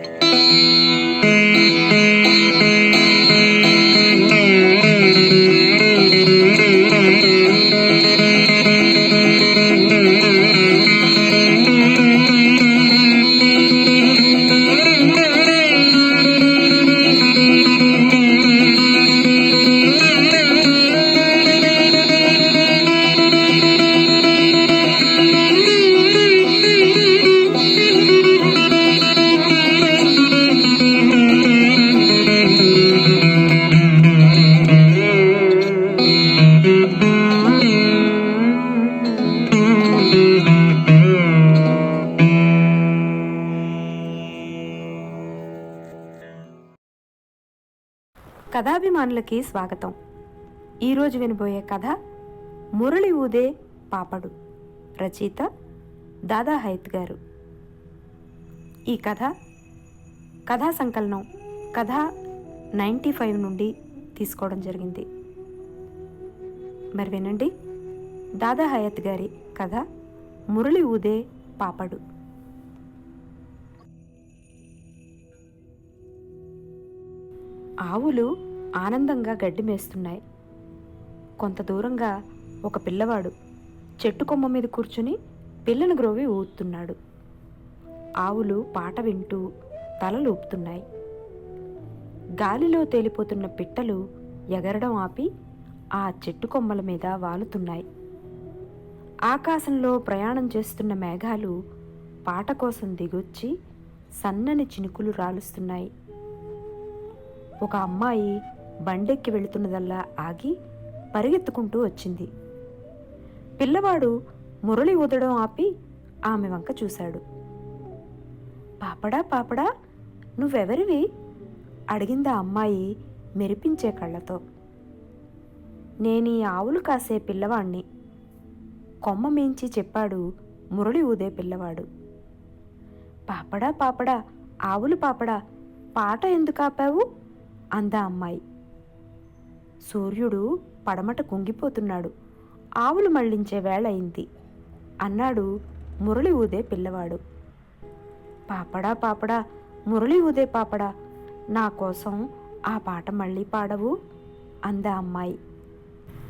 Música కథాభిమానులకి స్వాగతం. ఈరోజు వినబోయే కథ మురళి ఊదే పాపడు. రచయిత దాదా హైత్ గారు. ఈ కథ కథా సంకలనం కథ నైంటీ ఫైవ్ నుండి తీసుకోవడం జరిగింది. మరి వినండి. దాదా హయత్ గారి కథ మురళి ఊదే పాపడు. ఆవులు ఆనందంగా గడ్డి మేస్తున్నాయి. కొంత దూరంగా ఒక పిల్లవాడు చెట్టు కొమ్మ మీద కూర్చుని పిల్లను గ్రోవి ఊతున్నాడు ఆవులు పాట వింటూ తలలు ఊపుతున్నాయి. గాలిలో తేలిపోతున్న పిట్టలు ఎగరడం ఆపి ఆ చెట్టు కొమ్మల మీద వాలుతున్నాయి. ఆకాశంలో ప్రయాణం చేస్తున్న మేఘాలు పాట కోసం దిగొచ్చి సన్నని చినుకులు రాలుస్తున్నాయి. ఒక అమ్మాయి బండెక్కి వెళుతున్నదల్లా ఆగి పరిగెత్తుకుంటూ వచ్చింది. పిల్లవాడు మురళి ఊదడం ఆపి ఆమె వంక చూశాడు. పాపడా పాపడా నువ్వెవరివి? అడిగిందా అమ్మాయి మెరిపించే కళ్ళతో. నేనీ ఆవులు కాసే పిల్లవాణ్ణి కొమ్మ మించి చెప్పాడు మురళి ఊదే పిల్లవాడు. పాపడా పాపడా ఆవులు పాపడా పాట ఎందుకు ఆపావు? అందా అమ్మాయి. సూర్యుడు పడమట కుంగిపోతున్నాడు. ఆవులు మళ్ళించే వేళ అయింది. అన్నాడు మురళి ఊదే పిల్లవాడు. పాపడా పాపడా మురళి ఊదే పాపడా నా కోసం ఆ పాట మళ్ళీ పాడవు అందా అమ్మాయి.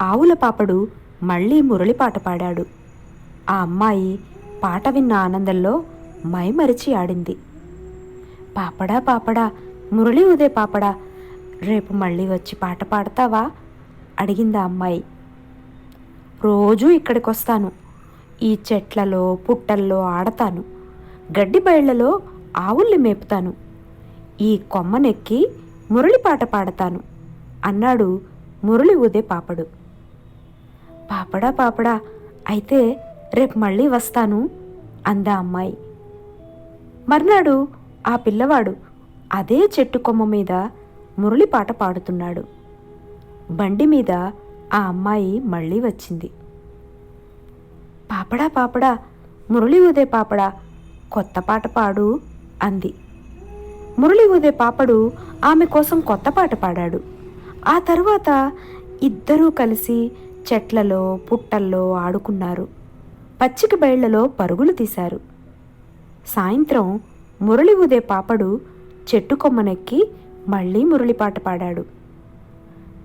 ఆవుల పాపడు మళ్ళీ మురళి పాట పాడాడు. ఆ అమ్మాయి పాట విన్న ఆనందంలో మైమరిచి ఆడింది. పాపడా పాపడా మురళి ఉదే పాపడా రేపు మళ్ళీ వచ్చి పాట పాడతావా? అడిగింది ఆ అమ్మాయి. రోజూ ఇక్కడికి వస్తాను ఈ చెట్లలో పుట్టల్లో ఆడతాను. గడ్డి బయళ్ళలో ఆవుల్ని మేపుతాను. ఈ కొమ్మనెక్కి మురళి పాట పాడతాను అన్నాడు మురళి ఊదే పాపడు. పాపడా పాపడా అయితే రేపు మళ్ళీ వస్తాను అందా అమ్మాయి. మర్నాడు ఆ పిల్లవాడు అదే చెట్టు కొమ్మ మీద మురళి పాట పాడుతున్నాడు. బండి మీద ఆ అమ్మాయి మళ్ళీ వచ్చింది. పాపడా పాపడా మురళి ఊదే పాపడా కొత్త పాట పాడు అంది. మురళి ఊదే పాపడు ఆమె కోసం కొత్త పాట పాడాడు. ఆ తర్వాత ఇద్దరూ కలిసి చెట్లలో పుట్టల్లో ఆడుకున్నారు. పచ్చిక బయళ్ళలో పరుగులు తీశారు. సాయంత్రం మురళి ఉదే పాపడు చెట్టు కొమ్మనెక్కి మళ్ళీ మురళి పాట పాడాడు.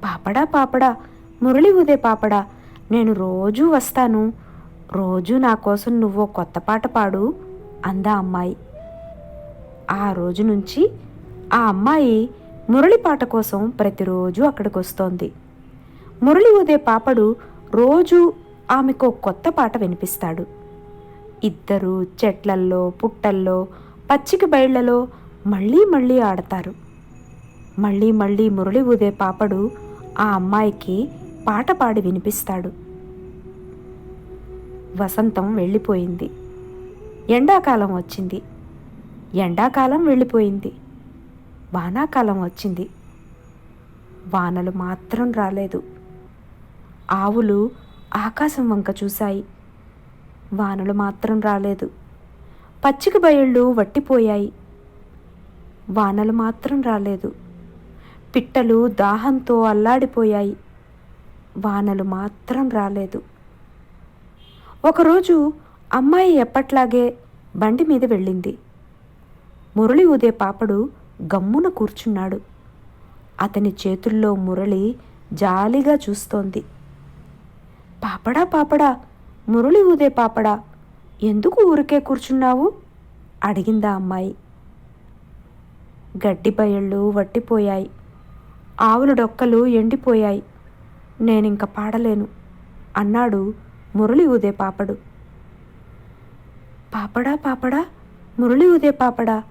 పాపడా పాపడా మురళి ఉదే పాపడా నేను రోజూ వస్తాను. రోజూ నా కోసం నువ్వో కొత్త పాట పాడు అందా అమ్మాయి. ఆ రోజు నుంచి ఆ అమ్మాయి మురళి పాట కోసం ప్రతిరోజు అక్కడికి వస్తోంది మురళి ఉదే పాపడు రోజు ఆమెకు కొత్త పాట వినిపిస్తాడు. ఇద్దరు చెట్లల్లో పుట్టల్లో పచ్చిక బయళ్ళలో మళ్ళీ మళ్ళీ ఆడతారు. మళ్ళీ మళ్ళీ మురళి ఊదే పాపడు ఆ అమ్మాయికి పాట పాడి వినిపిస్తాడు. వసంతం వెళ్ళిపోయింది. ఎండాకాలం వచ్చింది. ఎండాకాలం వెళ్ళిపోయింది. వానాకాలం వచ్చింది. వానలు మాత్రం రాలేదు. ఆవులు ఆకాశం వంక చూశాయి. వానలు మాత్రం రాలేదు. పచ్చిక బయళ్ళు వట్టిపోయాయి. వానలు మాత్రం రాలేదు. పిట్టలు దాహంతో అల్లాడిపోయాయి. వానలు మాత్రం రాలేదు. ఒకరోజు అమ్మాయి ఎప్పట్లాగే బండి మీద వెళ్ళింది. మురళి ఊదే పాపడు గమ్మున కూర్చున్నాడు. అతని చేతుల్లో మురళి జాలిగా చూస్తోంది. పాపడా పాపడా మురళి ఊదే పాపడా ఎందుకు ఊరికే కూర్చున్నావు? అడిగిందా అమ్మాయి. గడ్డి బయళ్ళు వట్టిపోయాయి. ఆవుల డొక్కలు ఎండిపోయాయి. నేనింక పాడలేను. అన్నాడు మురళి ఊదే పాపడు. పాపడా పాపడా మురళి ఊదే పాపడా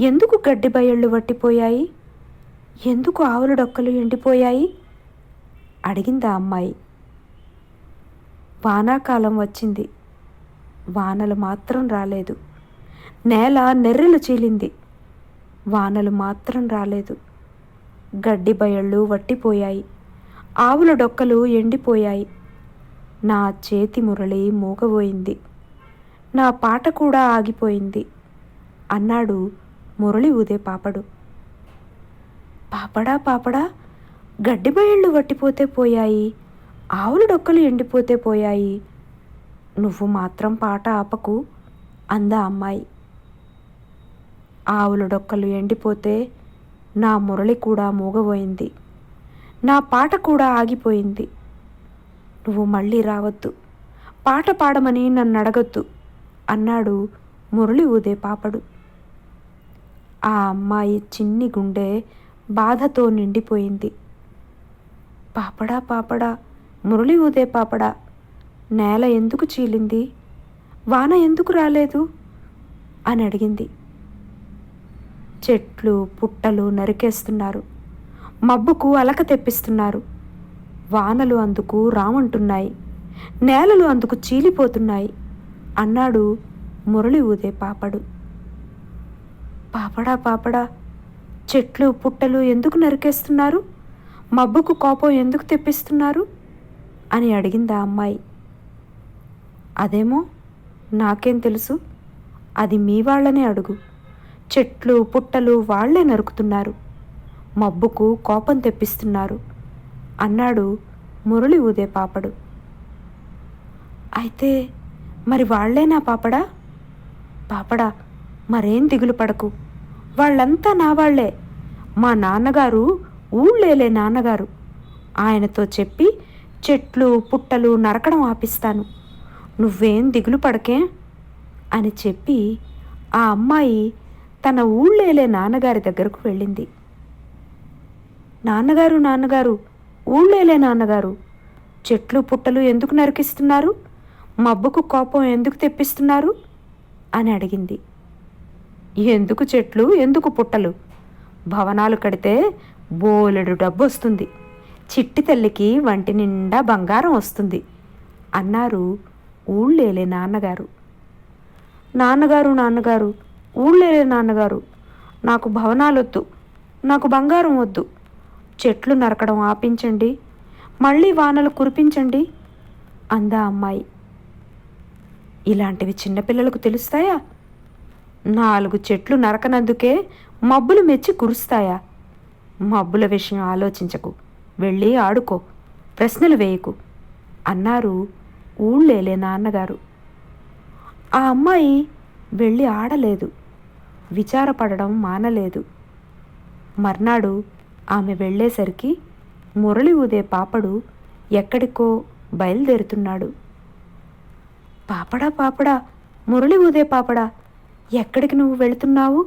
ఎందుకు గడ్డి బయళ్ళు వట్టిపోయాయి? ఎందుకు ఆవుల డొక్కలు ఎండిపోయాయి? అడిగిందా అమ్మాయి. వానాకాలం వచ్చింది. వానలు మాత్రం రాలేదు. నేల నెర్రెలు చీలింది. వానలు మాత్రం రాలేదు. గడ్డి బయళ్ళు వట్టిపోయాయి. ఆవుల డొక్కలు ఎండిపోయాయి. నా చేతి మురళి మూగబోయింది. నా పాట కూడా ఆగిపోయింది. అన్నాడు మురళి ఊదే పాపడు. పాపడా పాపడా గడ్డి బయళ్ళు వట్టిపోతే పోయాయి. ఆవుల డొక్కలు ఎండిపోతే పోయాయి. నువ్వు మాత్రం పాట ఆపకు అందా అమ్మాయి. ఆవుల డొక్కలు ఎండిపోతే నా మురళి కూడా మూగబోయింది. నా పాట కూడా ఆగిపోయింది. నువ్వు మళ్ళీ రావద్దు. పాట పాడమని నన్ను అడగొద్దు అన్నాడు మురళి ఊదే పాపడు. ఆ అమ్మాయి చిన్ని గుండె బాధతో నిండిపోయింది. పాపడా పాపడా మురళి ఊదే పాపడా నేల ఎందుకు చీలింది? వాన ఎందుకు రాలేదు? అని అడిగింది. చెట్లు పుట్టలు నరికేస్తున్నారు. మబ్బుకు అలక తెప్పిస్తున్నారు. వానలు అందుకు రామంటున్నాయి. నేలలు అందుకు చీలిపోతున్నాయి. అన్నాడు మురళి ఊదే పాపడు. పాపడా పాపడా చెట్లు పుట్టలు ఎందుకు నరికేస్తున్నారు? మబ్బుకు కోపం ఎందుకు తెప్పిస్తున్నారు? అని అడిగింది ఆ అమ్మాయి. అదేమో నాకేం తెలుసు అది మీ వాళ్ళనే అడుగు. చెట్లు పుట్టలు వాళ్ళే నరుకుతున్నారు. మబ్బుకు కోపం తెప్పిస్తున్నారు. అన్నాడు మురళి ఊదే పాపడు. అయితే మరి వాళ్ళేనా పాపడా? పాపడా మరేం దిగులు పడకు. వాళ్ళంతా నా వాళ్ళే. మా నాన్నగారు ఊళ్ళేలే నాన్నగారు. ఆయనతో చెప్పి చెట్లు పుట్టలు నరకడం ఆపిస్తాను. నువ్వేం దిగులు పడకే? అని చెప్పి ఆ అమ్మాయి తన ఊళ్ళేలే నాన్నగారి దగ్గరకు వెళ్ళింది. నాన్నగారు నాన్నగారు ఊళ్ళేలే నాన్నగారు చెట్లు పుట్టలు ఎందుకు నరికిస్తున్నారు? మబ్బుకు కోపం ఎందుకు తెప్పిస్తున్నారు? అని అడిగింది. ఎందుకు చెట్లు ఎందుకు పుట్టలు? భవనాలు కడితే బోలెడు డబ్బు వస్తుంది. చిట్టి తల్లికి వంటి నిండా బంగారం వస్తుంది అన్నారు ఊళ్ళేలే నాన్నగారు. నాన్నగారు నాన్నగారు ఊళ్ళేలే నాన్నగారు. నాకు భవనాలొద్దు నాకు బంగారం వద్దు. చెట్లు నరకడం ఆపించండి మళ్ళీ వానలు కురిపించండి అందా అమ్మాయి. ఇలాంటివి చిన్నపిల్లలకు తెలుస్తాయా? నాలుగు చెట్లు నరకనందుకే మబ్బులు మెచ్చి కురుస్తాయా? మబ్బుల విషయం ఆలోచించకు వెళ్ళి ఆడుకో ప్రశ్నలు వేయకు అన్నారు ఊళ్ళేలే నాన్నగారు. ఆ అమ్మాయి వెళ్ళి ఆడలేదు. విచారపడడం మానలేదు. మర్నాడు ఆమె వెళ్ళేసరికి మురళి ఊదే పాపడు ఎక్కడికో బయలుదేరుతున్నాడు. పాపడా పాపడా మురళి ఊదే పాపడా ఎక్కడికి నువ్వు వెళుతున్నావు?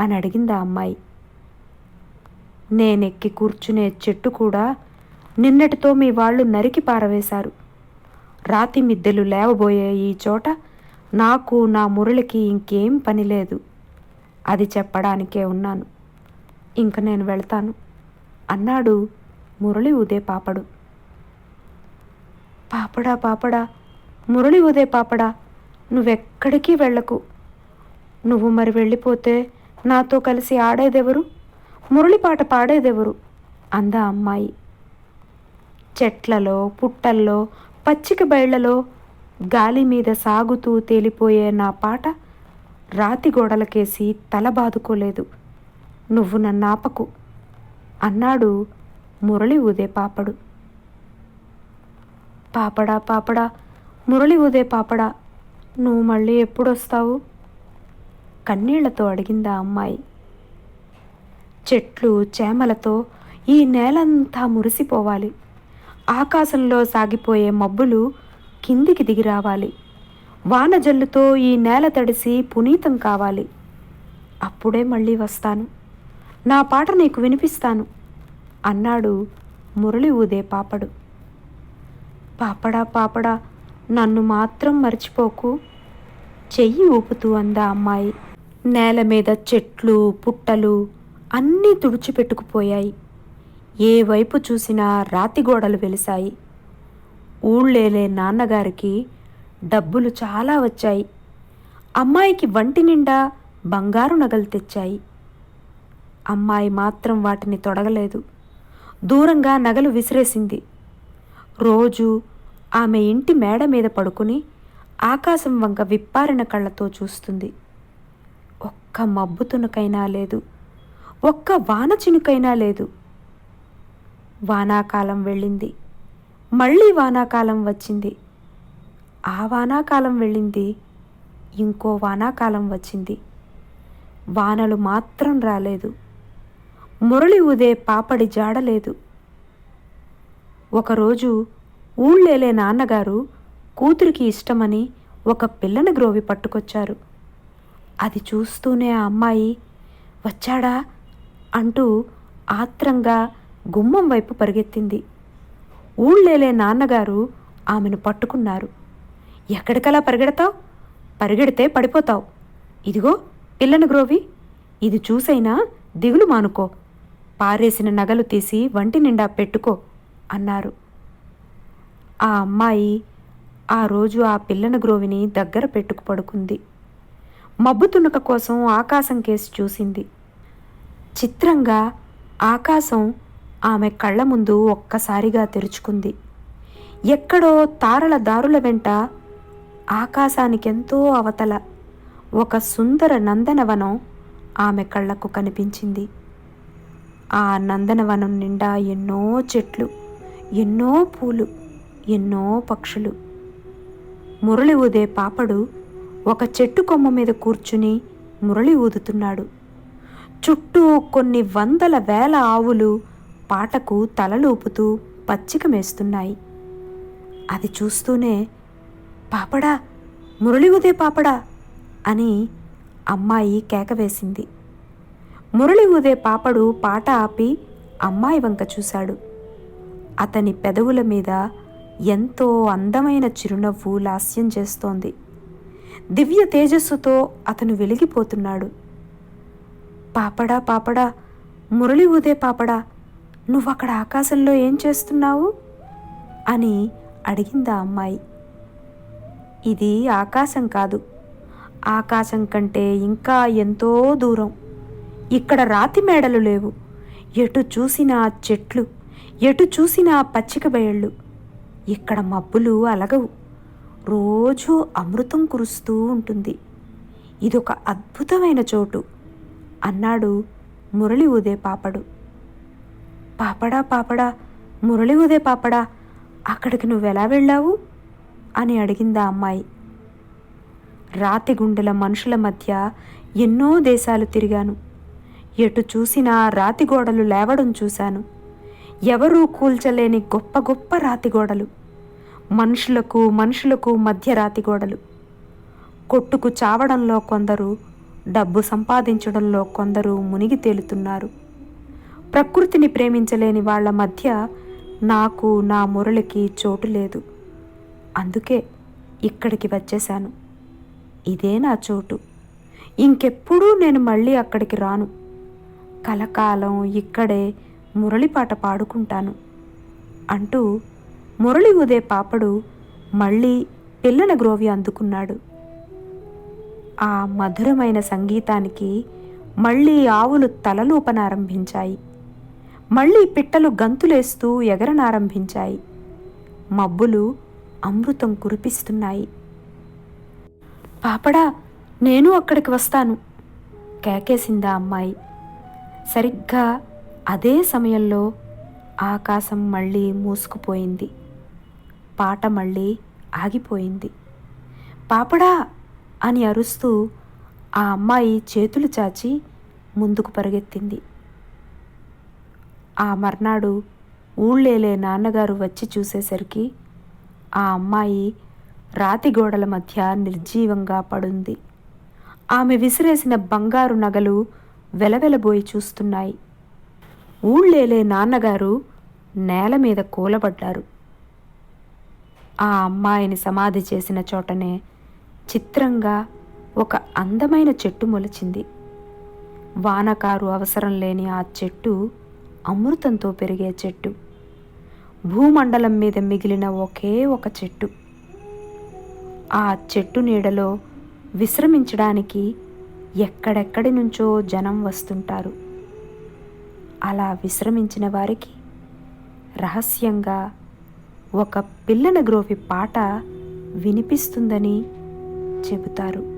అని అడిగింది ఆ అమ్మాయి. నేనెక్కి కూర్చునే చెట్టు కూడా నిన్నటితో మీ వాళ్ళు నరికి పారవేశారు. రాతి మిద్దెలు లేవబోయే ఈ చోట నాకు నా మురళికి ఇంకేం పని లేదు. అది చెప్పడానికే ఉన్నాను. ఇంక నేను వెళ్తాను. అన్నాడు మురళి ఉదే పాపడు. పాపడా పాపడా మురళి ఉదే పాపడా నువ్వెక్కడికి వెళ్ళకు. నువ్వు మరి వెళ్ళిపోతే నాతో కలిసి ఆడేదెవరు? మురళి పాట పాడేదెవరు? అందా అమ్మాయి. చెట్లలో పుట్టల్లో పచ్చిక బయళ్ళలో గాలి మీద సాగుతూ తేలిపోయే నా పాట రాతి గోడలకేసి తల బాదుకోలేదు. నువ్వు నన్నాపకు అన్నాడు మురళి ఊదే పాపడు. పాపడా పాపడా మురళి ఊదే పాపడా నువ్వు మళ్ళీ ఎప్పుడొస్తావు? కన్నీళ్ళతో అడిగిందా అమ్మాయి. చెట్లు చేమలతో ఈ నేలంతా మురిసిపోవాలి. ఆకాశంలో సాగిపోయే మబ్బులు కిందికి దిగి రావాలి. వానజల్లుతో ఈ నేల తడిసి పునీతం కావాలి. అప్పుడే మళ్ళీ వస్తాను. నా పాట నీకు వినిపిస్తాను. అన్నాడు మురళి ఊదే పాపడు. పాపడా పాపడా నన్ను మాత్రం మర్చిపోకు. చెయ్యి ఊపుతూ అందా అమ్మాయి. నేల మీద చెట్లు పుట్టలు అన్నీ తుడిచిపెట్టుకుపోయాయి. ఏ వైపు చూసినా రాతి గోడలు వెలిశాయి. ఊళ్ళేలే నాన్నగారికి డబ్బులు చాలా వచ్చాయి. అమ్మాయికి వంటి నిండా బంగారు నగలు తెచ్చాయి. అమ్మాయి మాత్రం వాటిని తొడగలేదు. దూరంగా నగలు విసిరేసింది. రోజు ఆమె ఇంటి మేడ మీద పడుకుని ఆకాశం వంక విప్పారిన కళ్ళతో చూస్తుంది. ఒక్క మబ్బు తునకైనా లేదు. ఒక్క వాన చినుకైనా లేదు. వానాకాలం వెళ్ళింది. మళ్ళీ వానాకాలం వచ్చింది. ఆ వానాకాలం వెళ్ళింది ఇంకో వానాకాలం వచ్చింది. వానలు మాత్రం రాలేదు. మురళి ఉదే పాపడి జాడలేదు ఒకరోజు ఊళ్ళేలే నాన్నగారు కూతురికి ఇష్టమని ఒక పిల్లని గ్రోవి పట్టుకొచ్చారు. అది చూస్తూనే ఆ అమ్మాయి వచ్చాడా? అంటూ ఆత్రంగా గుమ్మం వైపు పరిగెత్తింది. ఊళ్ళేలే నాన్నగారు ఆమెను పట్టుకున్నారు. ఎక్కడికలా పరిగెడతావు? పరిగెడితే పడిపోతావు. ఇదిగో పిల్లని గ్రోవి ఇది చూసైనా దిగులు మానుకో. పారేసిన నగలు తీసి వంటి నిండా పెట్టుకో అన్నారు. ఆ అమ్మాయి ఆ రోజు ఆ పిల్లన గ్రోవిని దగ్గర పెట్టుకు పడుకుంది. మబ్బు తునక కోసం ఆకాశం కేసి చూసింది. చిత్రంగా ఆకాశం ఆమె కళ్ళ ముందు ఒక్కసారిగా తెరుచుకుంది. ఎక్కడో తారల దారుల వెంట ఆకాశానికెంతో అవతల ఒక సుందర నందనవనం ఆమె కళ్ళకు కనిపించింది. ఆ నందనవనం నిండా ఎన్నో చెట్లు ఎన్నో పూలు ఎన్నో పక్షులు. మురళి ఊదే పాపడు ఒక చెట్టు కొమ్మ మీద కూర్చుని మురళి ఊదుతున్నాడు. చుట్టూ కొన్ని వందల వేల ఆవులు పాటకు తలలూపుతూ పచ్చిక మేస్తున్నాయి అది చూస్తూనే పాపడా మురళి ఉదే పాపడా అని అమ్మాయి కేకవేసింది. మురళి ఊదే పాపడు పాట ఆపి అమ్మాయి వంక చూశాడు. అతని పెదవుల మీద ఎంతో అందమైన చిరునవ్వు లాస్యం చేస్తోంది. దివ్య తేజస్సుతో అతను వెలిగిపోతున్నాడు. పాపడా పాపడా మురళి ఊదే పాపడా నువ్వు అక్కడ ఆకాశంలో ఏం చేస్తున్నావు? అని అడిగిందా అమ్మాయి. ఇది ఆకాశం కాదు. ఆకాశం కంటే ఇంకా ఎంతో దూరం. ఇక్కడ రాతి మేడలు లేవు. ఎటు చూసినా చెట్లు ఎటు చూసినా పచ్చిక బయళ్ళు. ఇక్కడ మబ్బులు అలగవు. రోజూ అమృతం కురుస్తూ ఉంటుంది. ఇదొక అద్భుతమైన చోటు అన్నాడు మురళి ఊదే పాపడు పాపడా పాపడా మురళి ఉదే పాపడా అక్కడికి నువ్వెలా వెళ్ళావు? అని అడిగిందా అమ్మాయి. రాతి గుండెల మనుషుల మధ్య ఎన్నో దేశాలు తిరిగాను. ఎటు చూసినా రాతి గోడలు లేవడం చూశాను. ఎవరూ కూల్చలేని గొప్ప గొప్ప రాతి గోడలు. మనుషులకు మనుషులకు మధ్య రాతి గోడలు. కొట్టుకు చావడంలో కొందరు డబ్బు సంపాదించడంలో కొందరు మునిగి తేలుతున్నారు. ప్రకృతిని ప్రేమించలేని వాళ్ళ మధ్య నాకు నా మురళికి చోటు లేదు. అందుకే ఇక్కడికి వచ్చేశాను. ఇదే నా చోటు. ఇంకెప్పుడూ నేను మళ్ళీ అక్కడికి రాను. కలకాలం ఇక్కడే మురళిపాట పాడుకుంటాను అంటూ మురళి ఉదే పాపడు మళ్ళీ పిల్లన గ్రోవి అందుకున్నాడు. ఆ మధురమైన సంగీతానికి మళ్ళీ ఆవులు తలలూపనారంభించాయి. మళ్ళీ పిట్టలు గంతులేస్తూ ఎగరనారంభించాయి. మబ్బులు అమృతం కురిపిస్తున్నాయి. పాపడా నేను అక్కడికి వస్తాను కేకేసిందా అమ్మాయి. సరిగ్గా అదే సమయంలో ఆకాశం మళ్ళీ మూసుకుపోయింది. పాట మళ్ళీ ఆగిపోయింది. పాపడా అని అరుస్తూ ఆ అమ్మాయి చేతులు చాచి ముందుకు పరిగెత్తింది. ఆ మర్నాడు ఊళ్ళేలే నాన్నగారు వచ్చి చూసేసరికి ఆ అమ్మాయి రాతి గోడల మధ్య నిర్జీవంగా పడుంది. ఆమె విసిరేసిన బంగారు నగలు వెలవెలబోయి చూస్తున్నాయి. ఊళ్ళేలే నాన్నగారు నేల మీద కూలబడ్డారు. ఆ అమ్మాయిని సమాధి చేసిన చోటనే చిత్రంగా ఒక అందమైన చెట్టు మొలిచింది. వానకారు అవసరం లేని ఆ చెట్టు అమృతంతో పెరిగే చెట్టు. భూమండలం మీద మిగిలిన ఒకే ఒక చెట్టు. ఆ చెట్టు నీడలో విశ్రమించడానికి ఎక్కడెక్కడి నుంచో జనం వస్తుంటారు. అలా విశ్రమించిన వారికి రహస్యంగా ఒక పిల్లన గ్రోవి పాట వినిపిస్తుందని చెబుతారు.